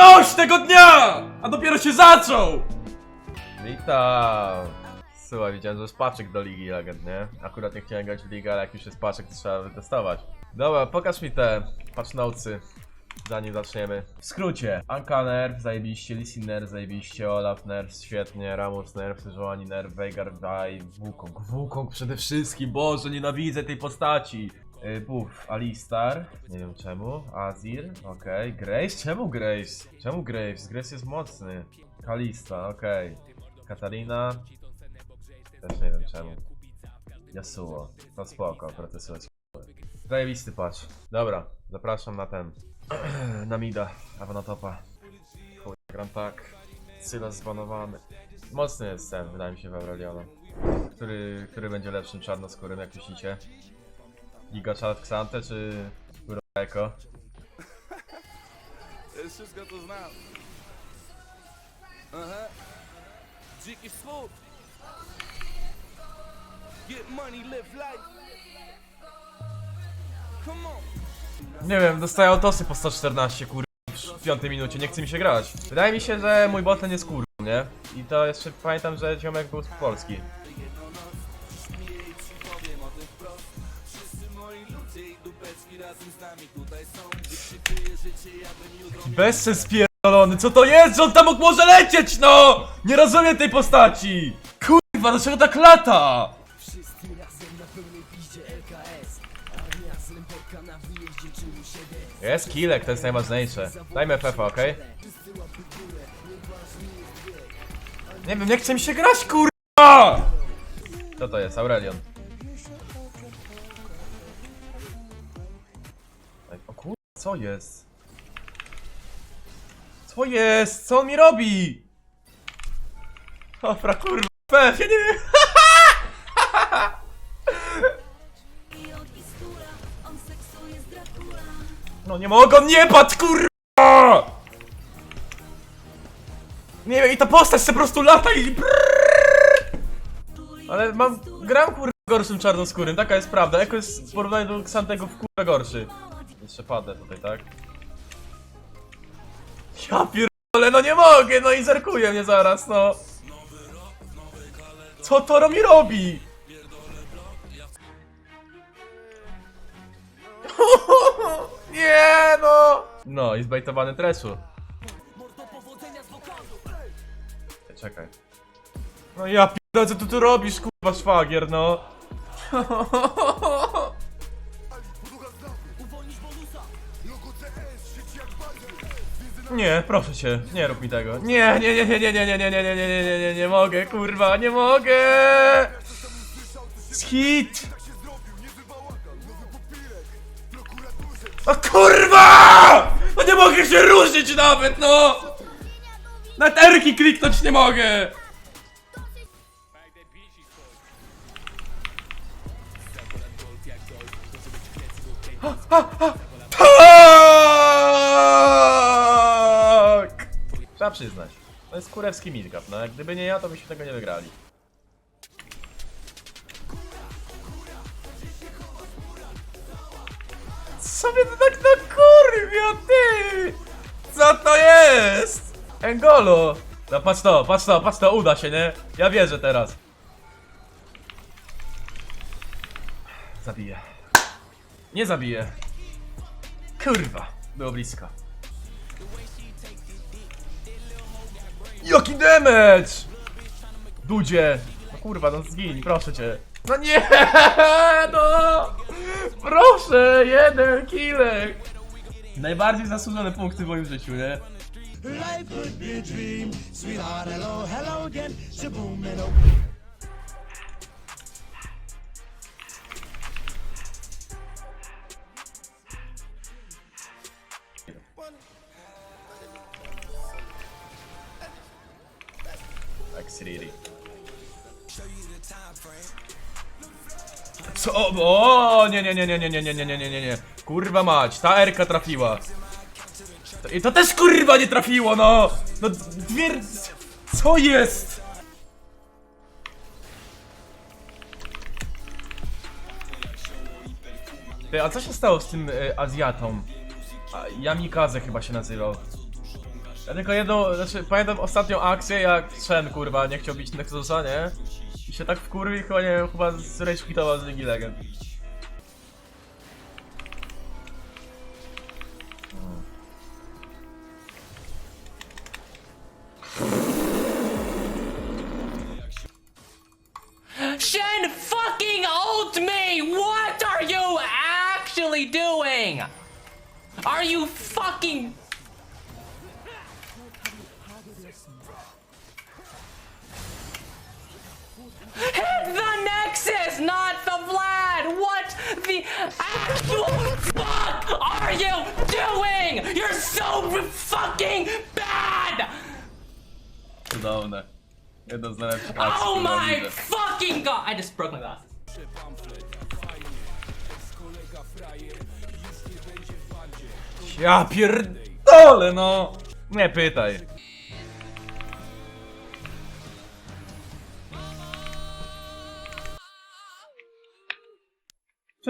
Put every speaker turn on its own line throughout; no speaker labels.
Dość tego dnia! A dopiero się zaczął! Witam! Słuchaj, widziałem, że jest paczek do Ligi Legend, nie? Akurat nie chciałem grać w Ligę, ale jak już jest paczek, to trzeba wytestować. Dobra, pokaż mi te patch zanim zaczniemy. W skrócie, Anka nerf, zajebiście, Lissin nerf, zajebiście, Olaf nerf, świetnie, Ramos nerf, Sejuani nerf, Veigar daj, Wukong, Wukong przede wszystkim, Boże, nienawidzę tej postaci. Yy, Buff, Alistar, nie wiem czemu, Azir, okej, Grace, czemu Grace? Czemu Grace? Grace jest mocny. Kalista, okej. Katarina, też nie wiem czemu. Yasuo, to spoko, procesuję. Zajebisty patch. Dobra, zapraszam na ten. na mida, albo. Chuj, gram tak. Sylas zbanowany. Mocny jest ten, wydaje mi się, w Aureliona. Który, który będzie lepszym czarnoskórym, jak myślicie? Giga Czad Xante czy kurwa Eko?
Just got to znam. Aha. Dziki swoop. Get money, live life. Come on.
Nie wiem, dostaję autosy po 114 kur... w piątej minucie, nie chce mi się grać. Wydaje mi się, że mój bot jest kur... nie? I to jeszcze pamiętam, że ziomek był z Polski. Bezsens pierdolony, co to jest? Że on tam mógł może lecieć, no! Nie rozumiem tej postaci! Kurwa, dlaczego tak lata? Jest killek, to jest najważniejsze. Dajmy FF, okej? Nie wiem, nie chce mi się grać, kurwa! Co to jest? Aurelion. Co jest? Co jest? Co on mi robi? Dobra, kurwa, FF, ja nie wiem. No nie mogę, nie padł, kurwa! Nie wiem, i ta postać po prostu lata i... Ale mam... gram kurwa gorszym czarnoskórym, taka jest prawda. Eko jest w porównaniu do Xantego w kurwa gorszy. Jeszcze padę tutaj, tak? Ja pierdolę, no nie mogę, no i zerkuje mnie zaraz, no. Co to mi robi? Nie no! No i zbejtowany tresu. Czekaj. No ja pierdolę, co ty tu robisz, kurwa szwagier, no. Nie, proszę cię, nie rób mi tego. Nie, nie, nie, nie, nie, nie, nie, nie, nie, nie, nie, nie, nie, nie, nie mogę, kurwa, nie mogę! Hit! O kurwa! No nie mogę się ruszyć nawet, no! Na terki kliknąć nie mogę! Tak! Trzeba przyznać. To jest kurewski midgap, no jak gdyby nie ja, to byśmy tego nie wygrali. Co mnie to tak nakurwia, ty? Co to jest? Engolo! No patrz to, patrz to, patrz to, uda się, nie? Ja wierzę teraz. Zabiję. Nie zabiję. Kurwa, było blisko. Jaki damage! Dudzie! No kurwa, no zgiń, proszę cię. No nie, no! Proszę, jeden killek! Najbardziej zasłużone punkty w moim życiu, nie?
Life could be a dream. Sweetheart, hello, hello again. Shaboom and oh.
X-Riri. Co? O, nie, nie, nie, nie, nie, nie, nie, nie, nie, nie, nie, nie. Kurwa mać, ta Erka trafiła. I to też kurwa nie trafiło, no! No dwie... Co jest? Ty, a co się stało z tym y, Azjatą? A, Yamikaze chyba się nazywał. Ja tylko jedną, znaczy pamiętam ostatnią akcję jak Shen kurwa nie chciał bić Nexusa, nie? I się tak wkurwił chyba nie wiem, chyba z Rage quitował z Ligi Legend.
Shen fucking ult me! What are you actually doing? Are you fucking. Nexus, not the Vlad! What the actual fuck are you doing? You're so fucking bad!
Cudowne. Jedno z najlepszych akcji,
Oh my
widzę.
fucking god! I just broke my glasses.
Ja pierdolę no! Nie pytaj.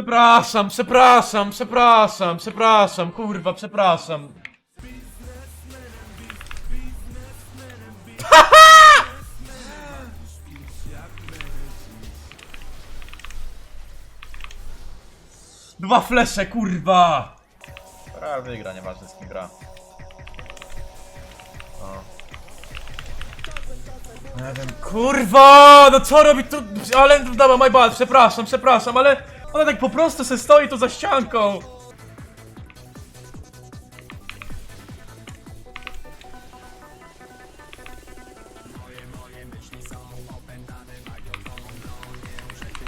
Przepraszam, przepraszam, przepraszam, przepraszam, kurwa, przepraszam. Dwa flesze, kurwa! Gra wygra, nieważne z kim gra. O. Nie wiem, kurwa! No co robi tu? Ale, dobra, my bad, przepraszam, przepraszam, ale ona tak po prostu se stoi tu za ścianką.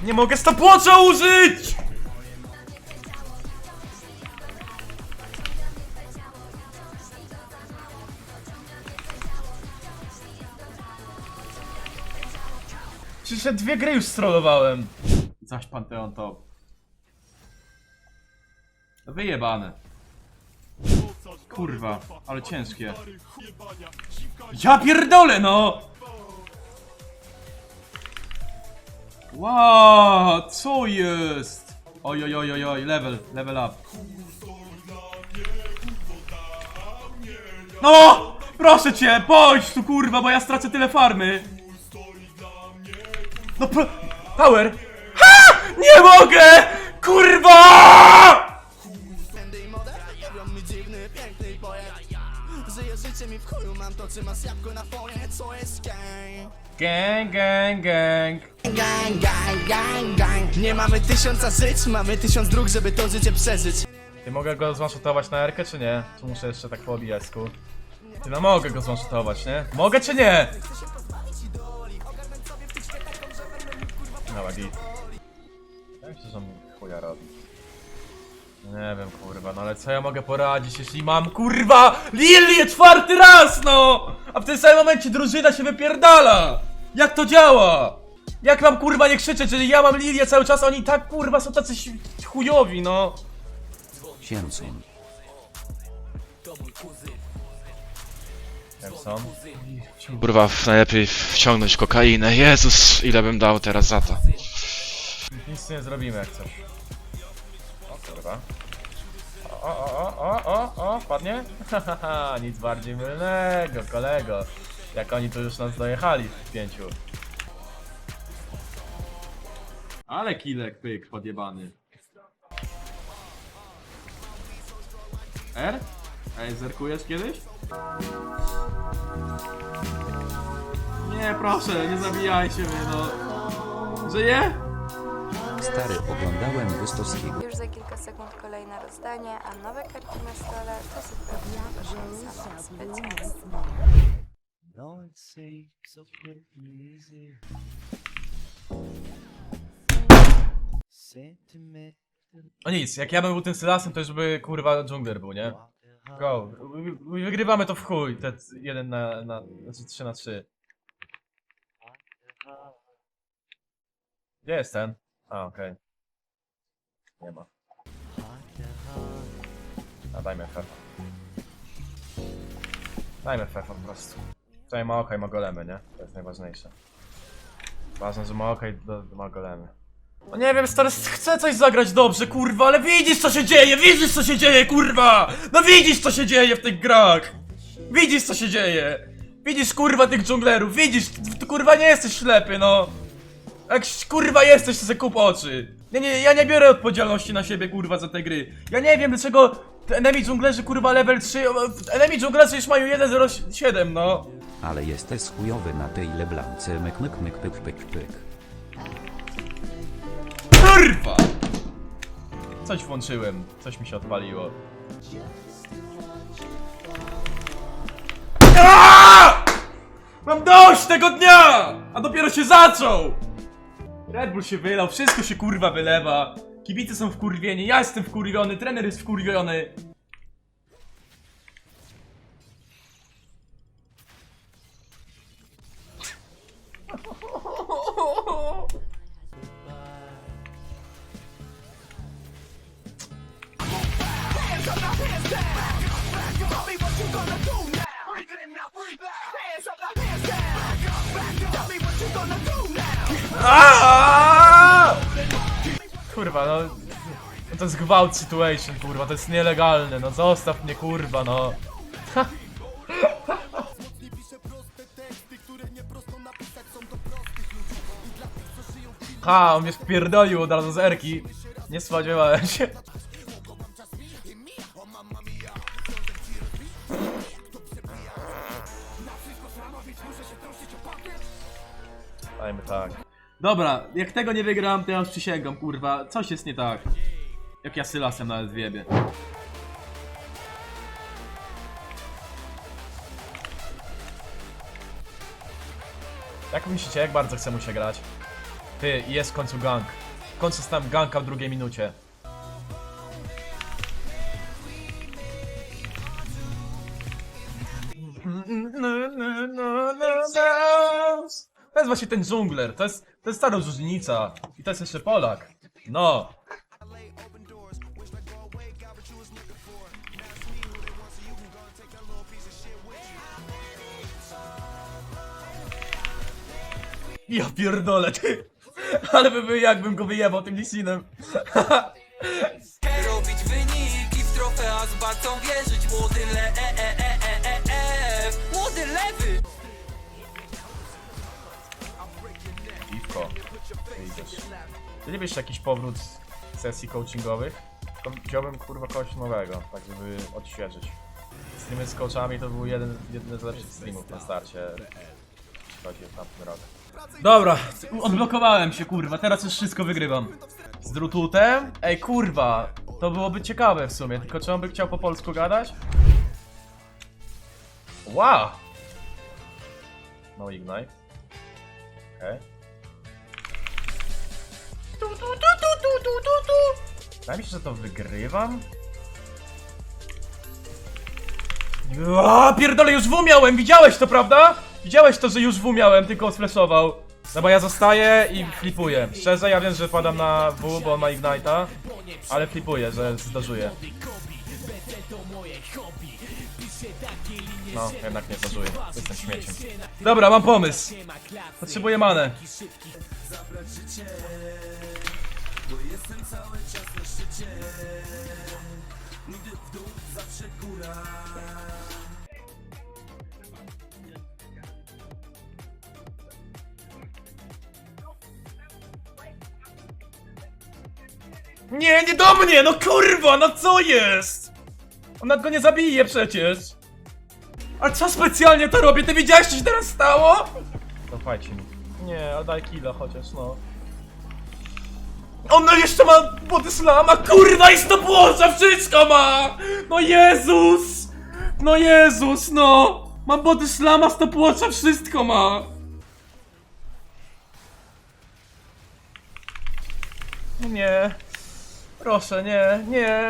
Nie mogę stopwatcha użyć! Przecież dwie gry już strollowałem. Zaś Panteon top. Wyjebane. Kurwa, ale ciężkie. Ja pierdolę no! Wow, co jest? Oj, oj, oj, oj, oj, level, level up. No! Proszę cię, pójdź tu kurwa, bo ja stracę tyle farmy. No pro... Power! Ha! Nie mogę! Kurwa!
Żyję życiem i w chuju mam to, czy masz jabłko na fonie, co jest gang
Gang, gang, gang.
Gang, gang, gang, gang Nie mamy tysiąca żyć, mamy tysiąc dróg, żeby to życie przeżyć
Ty mogę go zwanshotować na Erkę, czy nie? Czy muszę jeszcze tak po obijasku? Ty no mogę go zwanshotować, nie? Mogę czy nie? No git. Jak się on chuja robi? Nie wiem kurwa, no ale co ja mogę poradzić, jeśli mam kurwa Lilię czwarty raz, no! A w tym samym momencie drużyna się wypierdala! Jak to działa? Jak mam kurwa nie krzyczeć, jeżeli ja mam Lilię cały czas, a oni tak kurwa są tacy chujowi, no!
Siemson.
Simpson.
Kurwa, najlepiej wciągnąć kokainę. Jezus, ile bym dał teraz za to.
Nic nie zrobimy jak coś. Kurwa. O, o, o, o, o, o, wpadnie? Hahaha, nic bardziej mylnego, kolego. Jak oni tu już nas dojechali w pięciu. Ale kilek pyk podjebany. R? Ej, zerkujesz kiedyś? Nie, proszę, nie zabijajcie mnie, no. Żyje?
Stary oglądałem Wystowskiego.
Już za kilka sekund kolejne rozdanie, a nowe karty na stole to zupełnie wasza sama.
O nic, jak ja bym był tym Sylasem, to już by kurwa dżungler był, nie? Go. Wy- wy- Wygrywamy to w chuj, te c- jeden na, na, znaczy 3 na 3. Gdzie jest ten? A, okej. Nie ma. A dajmy FF. Dajmy FF po prostu. Tutaj ma oka i ma golemy, nie? To jest najważniejsze. Ważne, że ma do, ma golemy. No nie wiem, stary, chcę coś zagrać dobrze, kurwa, ale widzisz co się dzieje, widzisz co się dzieje, kurwa! No widzisz co się dzieje w tych grach! Widzisz co się dzieje! Widzisz kurwa tych dżunglerów, widzisz, ty kurwa nie jesteś ślepy, no! Jak kurwa jesteś, to se kup oczy! Nie, nie, ja nie biorę odpowiedzialności na siebie kurwa za te gry. Ja nie wiem dlaczego te enemy dżunglerzy kurwa level 3, o, enemy dżunglerzy już mają 1.07 no.
Ale jesteś chujowy na tej leblance myk myk myk pyk pyk pyk.
Kurwa! Coś włączyłem, coś mi się odpaliło. Aaaa! Mam dość tego dnia! A dopiero się zaczął! Red Bull się wylał, wszystko się kurwa wylewa. Kibice są wkurwieni, ja jestem wkurwiony, trener jest wkurwiony. Aaaa! Kurwa, no. no to jest gwałt situation, kurwa, to jest nielegalne, no zostaw mnie, kurwa, no. Ha, on mnie wpierdolił od razu z erki. Nie spodziewałem się. Dajmy tak. Dobra, jak tego nie wygram, to ja już przysięgam, kurwa. Coś jest nie tak. Jak ja Sylasem nawet wiebie. Jak myślicie, jak bardzo chce mu się grać? Ty, jest w końcu gang. W końcu stałem ganka w drugiej minucie. Jest właśnie ten dżungler, to jest, to jest stara różnica. I to jest jeszcze Polak. No. Ja pierdolę, ty. Ale by był jakbym go wyjebał tym Lissinem.
Robić wyniki w trofea z Bartą wierzyć Młody le e e
Ty nie wiesz jakiś powrót sesji coachingowych? To wziąłbym kurwa kogoś nowego, tak żeby odświeżyć. Streamy z coachami to był jeden, jeden z lepszych streamów na starcie. Jeśli chodzi o tamten rok. Dobra, odblokowałem się kurwa, teraz już wszystko wygrywam. Z drututem? Ej kurwa, to byłoby ciekawe w sumie, tylko czy on by chciał po polsku gadać? Wow! No ignite. Okej. Tu, tu, tu, tu, tu, tu, tu, tu. Wydaje mi się, że to wygrywam. A, pierdolę, już W miałem, widziałeś to, prawda? Widziałeś to, że już W miałem, tylko sflashował. No bo ja zostaję i flipuję. Szczerze, ja wiem, że padam na W, bo on ma Ignite'a, ale flipuję, że zdarzuję. No, jednak nie zdarzuję. Jestem śmieciem. Dobra, mam pomysł. Potrzebuję manę. Nie, nie do mnie! No kurwa, no co jest? Ona go nie zabije przecież. A co specjalnie to robię? Ty widziałeś, co się teraz stało? Cofajcie mi. Nie, a daj killa chociaż, no. Ona jeszcze ma body slama, kurwa i stopwatcha, wszystko ma! No Jezus! No Jezus, no! Ma body slama, stopwatcha, wszystko ma! Nie. Proszę, nie, nie.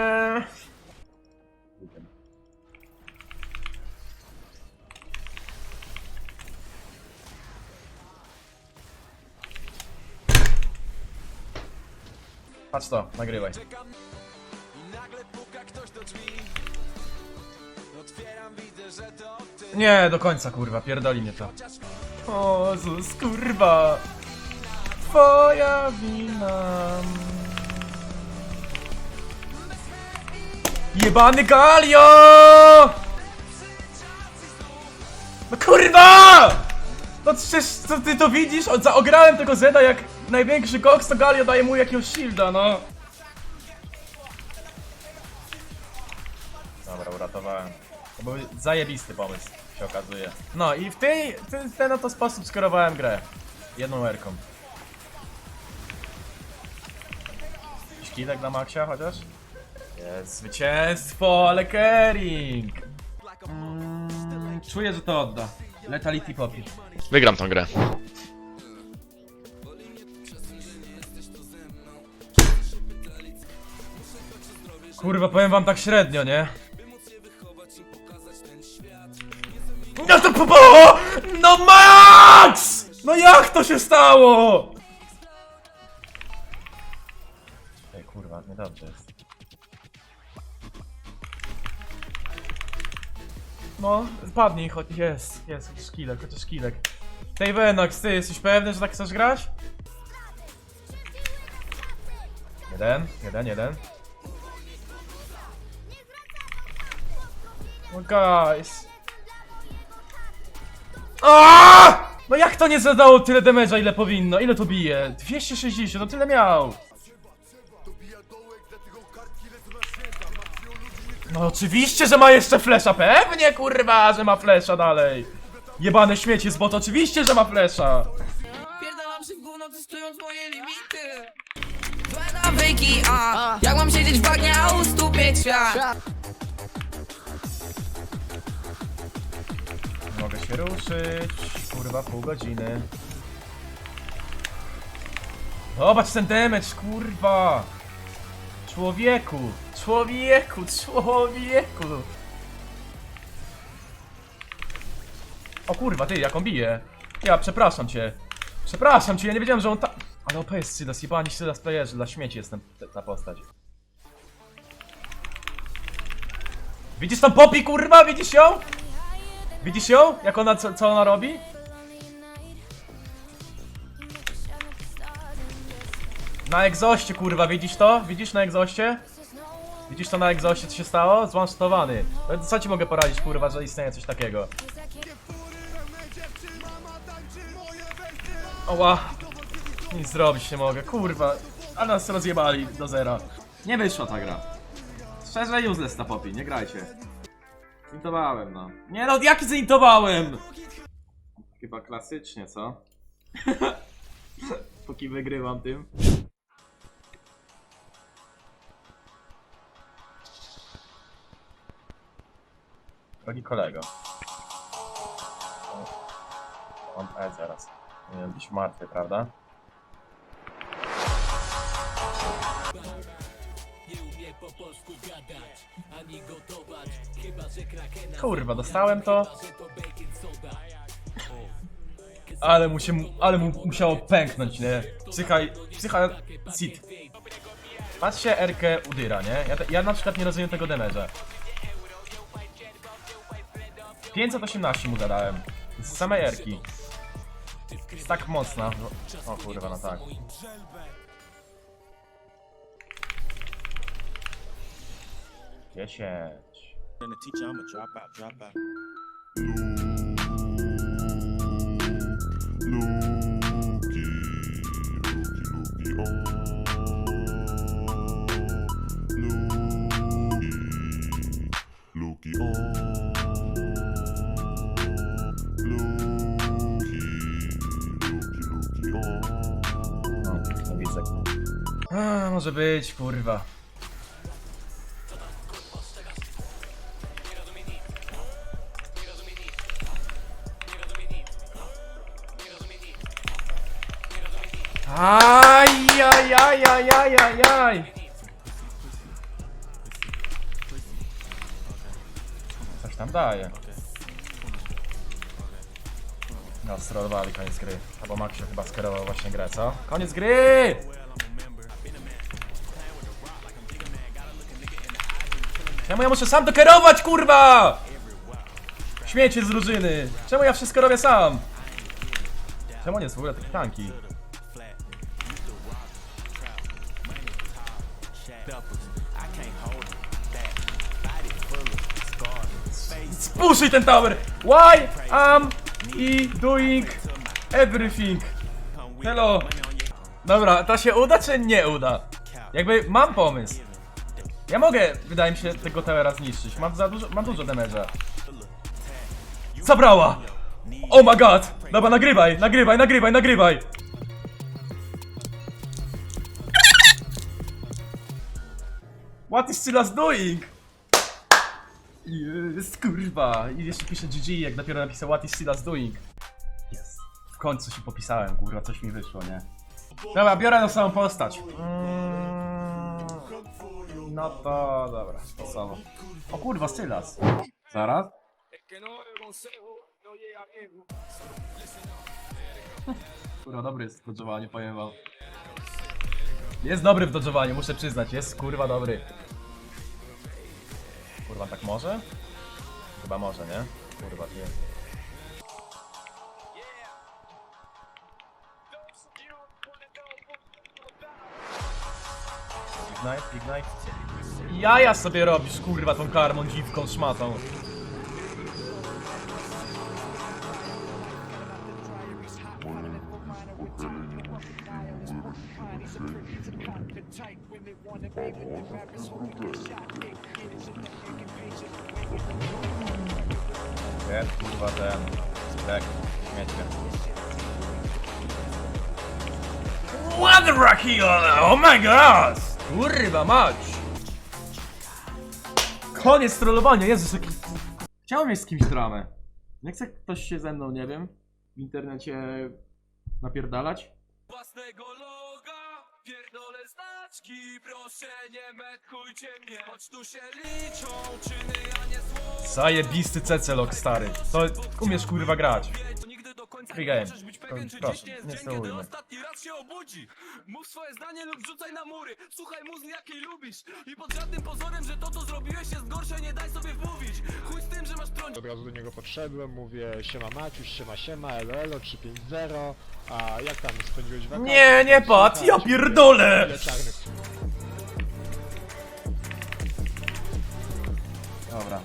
Patrz to, nagrywaj. Nie, do końca kurwa, pierdoli mnie to. O, Zus, kurwa. Twoja wina. Jebany Galio! No kurwa! No przecież co ty to widzisz? O, tego Zeda jak największy koks, to Galio daje mu jakiegoś shielda, no. Dobra, uratowałem. To był zajebisty pomysł, się okazuje. No i w tej, ten, ten oto sposób skierowałem grę. Jedną erką. Szkilek na maksia chociaż? Jest zwycięstwo, ale Kering! Mm, czuję, że to odda. Letality Poppy.
Wygram tą grę.
Kurwa, powiem wam tak średnio, nie? No to po, po, No Max! No jak to się stało? Ej, kurwa, niedobrze jest. No, spadnij, choć jest, jest, chociaż szkilek, chociaż szkilek. Tej Venox, ty jesteś pewny, że tak chcesz grać? Jeden, jeden, jeden. Oh guys. Aaaa! No jak to nie zadało tyle damage'a ile powinno? Ile to bije? 260, no tyle miał. No oczywiście, że ma jeszcze flesza, pewnie kurwa, że ma flesza dalej. Jebane śmiecie z bot, oczywiście, że ma flesza.
Jak mam siedzieć w bagnie, a u stóp mieć świat
Mogę się ruszyć, kurwa, pół godziny. Zobacz ten damage, kurwa! Człowieku, człowieku, człowieku! O kurwa, ty, jak on bije? Ja, przepraszam cię. Przepraszam cię, ja nie wiedziałem, że on ta... Ale OP jest Sylas, jebani Sylas playerzy, dla śmieci jestem te- ta postać. Widzisz tą Poppy, kurwa? Widzisz ją? Widzisz ją? Jak ona, co, co ona robi? Na egzoście, kurwa, widzisz to? Widzisz na egzoście? Widzisz to na egzoście, co się stało? Zwanstowany. No, Co ci mogę poradzić, kurwa, że istnieje coś takiego? Oła. Nic zrobić nie mogę, kurwa. A nas rozjebali do zera. Nie wyszła ta gra. Szczerze useless ta popi, nie grajcie. Zintowałem, no. Nie no, jaki zintowałem? Chyba klasycznie, co? Póki wygrywam tym. Drogi kolego. Mam E zaraz. Nie być martwy, prawda? Kurwa, dostałem to. Ale mu się, ale mu musiało pęknąć, nie? Psycha, psycha, sit. Patrzcie Erkę Udyra, nie? Ja, ja na przykład nie rozumiem tego damage'a. 518 mu zadałem. Z samej Erki. Jest tak mocna. O kurwa, no tak. Dziesięć. No, nie widzę. A, może być, kurwa. Aj, aj, aj, aj, aj, aj, aj. Coś tam daje. No, sterowali koniec gry. Albo Max się chyba skierował właśnie grę, co? Koniec gry! Czemu ja muszę sam to kierować, kurwa? Śmiecie z drużyny. Czemu ja wszystko robię sam? Czemu nie jest w ogóle takie tanki? Spuszuj ten tower! Why am I doing Everything. Hello. Dobra, to się uda czy nie uda? Jakby mam pomysł. Ja mogę, wydaje mi się, tego towera zniszczyć. Mam za dużo, mam dużo damage'a. Zabrała! Oh my god! Dobra, nagrywaj, nagrywaj, nagrywaj, nagrywaj! What is Silas doing? Jest, kurwa. I jeszcze pisze GG, jak dopiero napisał What is Silas doing. Jest. W końcu się popisałem, kurwa, coś mi wyszło, nie? Dobra, biorę na samą postać. Mm, no to dobra, sposobo. O kurwa, Silas. Zaraz. Kurwa, dobry jest w dodżowaniu, powiem wam. Jest dobry w dodżowaniu, muszę przyznać, jest kurwa dobry. Kurwa, tak może? Chyba może, nie? Kurwa, nie. Ignite, ignite. Jaja sobie robisz, kurwa, tą karmą dziwką szmatą. Jest, kurwa, ten... Tak, śmiecie. What the rocky Oh my god! Kurwa mać! Koniec trollowania, Jezus jaki... Chciałem mieć z kimś dramę. Nie chce ktoś się ze mną, nie wiem, w internecie napierdalać?
Własnego znaczki, proszę nie metkujcie mnie, choć tu się liczą czyny, a nie słowa.
Zajebisty cecelok, stary. To umiesz kurwa grać. Free game.
Pewien, czy
proszę,
dziś nie jest
nie
dzień, kiedy ostatni raz się obudzi. Mów swoje zdanie lub rzucaj na mury, słuchaj muzy jakiej lubisz. I pod żadnym pozorem, że to co zrobiłeś jest gorsze, nie daj sobie wmówić. Chuj z tym, że masz trąć.
Od razu do niego podszedłem, mówię siema Maciuś, siema siema, elo elo, 350, a jak tam spędziłeś wakacje?
Nie, nie patrz, ja pierdolę!
Ile czarnych
Dobra.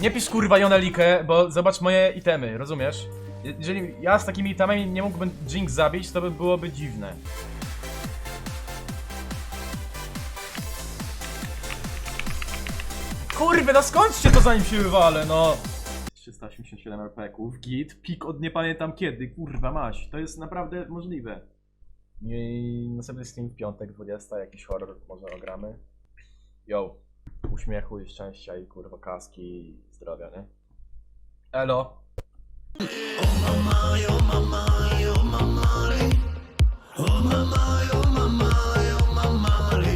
Nie pisz kurwa Jonelikę, bo zobacz moje itemy, rozumiesz? Je- Jeżeli ja z takimi itemami nie mógłbym Jinx zabić, to by byłoby dziwne. Kurwy, no skończcie to zanim się wywalę, no! 387 RP-ków, git, pik od nie pamiętam kiedy, kurwa maś, to jest naprawdę możliwe. I następny stream w piątek, 20, jakiś horror może ogramy. Yo, uśmiechu i szczęścia i kurwa kaski i zdrowia, nie? Elo!
Oh my, oh my, oh my, oh my.